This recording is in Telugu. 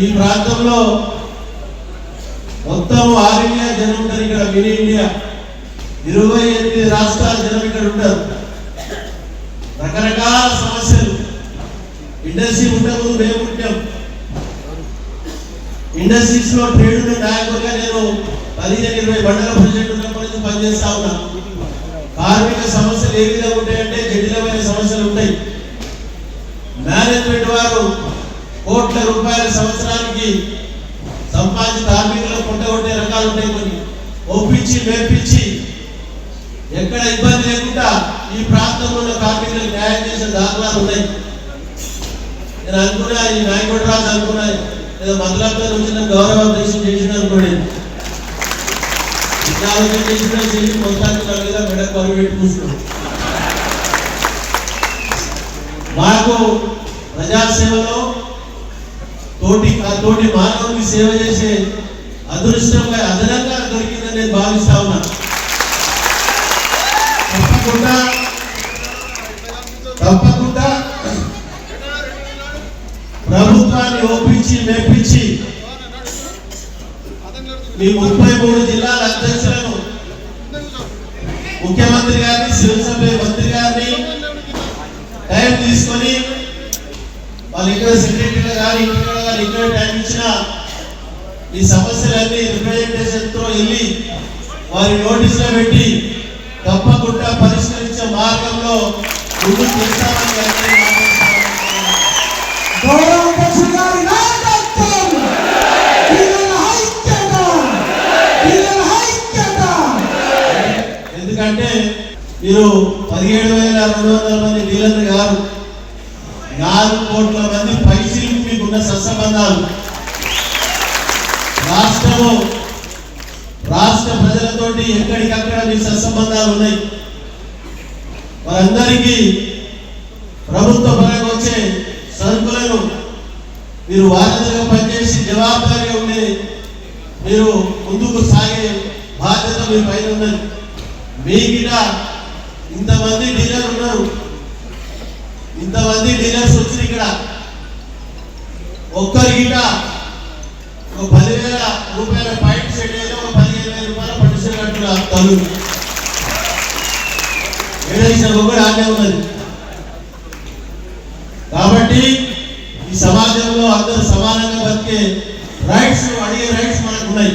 ఈ ప్రాంతంలో మొత్తం ఆల్ ఇండియా జనం ఉంటారు ఇక్కడ మినీ ఇండియా. ఇరవై ఎనిమిది రాష్ట్రాల జనం ఇక్కడ ఉంటారు. రకరకాల సమస్యలు. ఇండస్ట్రీ ఉండదు మేము ఉంటాం ఇండస్ట్రీస్లో ట్రేడ్ నాయకుడిగా నేను పదిహేను ఇరవై మండల ప్రజెంట్ ఉన్నప్పటి నుంచి పనిచేస్తా ఉన్నా. కార్మిక సమస్యలు ఏ విధంగా ఉంటాయంటే జటిలమైన సమస్యలు ఉంటాయి. మేనేజ్మెంట్ వారు కోట్ల రూపాయల సంవత్సరానికి సంపాదిత కార్మికులకు కొట్టగొట్టే రకాలు ఉంటాయి కొన్ని. ఒప్పించి మేపించి ఎక్కడ ఇబ్బంది లేకుండా ఈ ప్రాంతంలో ఉన్న కార్మికులకు న్యాయం చేసే దాఖలాలు ఉన్నాయి. నేను అనుకున్నా ఈ నాయకుడు రాజు అనుకున్నా ఏదో మతలబ్తో వచ్చిన గౌరవ దేశం చేసిన అనుకోండి. ఆలోచన చేసిన చేసి మొత్తానికి నా మెడ పరుగు పెట్టి కూర్చున్నాం మాకు ప్రజాసేవలో తోటి తోటి మానవుడికి సేవ చేసే అదృష్టంగా అదనంగా దొరికిందని నేను భావిస్తా ఉన్నా. తప్పకుండా తప్పకుండా ప్రభుత్వాన్ని ఒప్పించి మెప్పించి మీ ముప్పై మూడు జిల్లాల అధ్యక్షులను ముఖ్యమంత్రి గారిని శివసభ మంత్రి గారిని టైం తీసుకొని వాళ్ళు ఇక్కడ సెక్రటరీ గారు ఇక్కడ గారు ఇక్కడ టైం ఇచ్చిన ఈ సమస్యలన్నీ రిప్రజెంటేషన్తో వెళ్ళి వారి నోటీసులో పెట్టి తప్పకుండా పరిష్కరించే మార్గంలో ముందుకు ఐక్యత! ఎందుకంటే మీరు పదిహేడు వేల రెండు వందల మంది డీలర్లు గారు నాలుగు కోట్ల మంది పైసలు మీకున్న సత్సంబంధాలు. రాష్ట్రము రాష్ట్ర ప్రజలతోటి ఎక్కడికక్కడ మీ సత్సంబంధాలు ఉన్నాయి. వారందరికీ ప్రభుత్వ పరంగా వచ్చే సరుకులను మీరు బాధ్యతగా పనిచేసి జవాబుదారీగా ఉండి మీరు ముందుకు సాగే బాధ్యత మీ పైన ఉన్నది. మీ గిట ఇంతమంది డీలర్ ఉన్నారు. ఇంతమంది డీలర్స్ వచ్చి ఇక్కడ. ఒక్కరి గిట ఒక పదివేల రూపాయల పాయింట్ సెట్ అయితే ఒక పదిహేను వేల రూపాయల పట్టు సెట్ అంటున్నా తల్లు ఏడేసిన కూడా ఆనే ఉన్నది. కాబట్టి ఈ సమాజంలో అందరూ సమానంగా బతికే రైట్స్ అడిగే రైట్స్ మనకు ఉన్నాయి.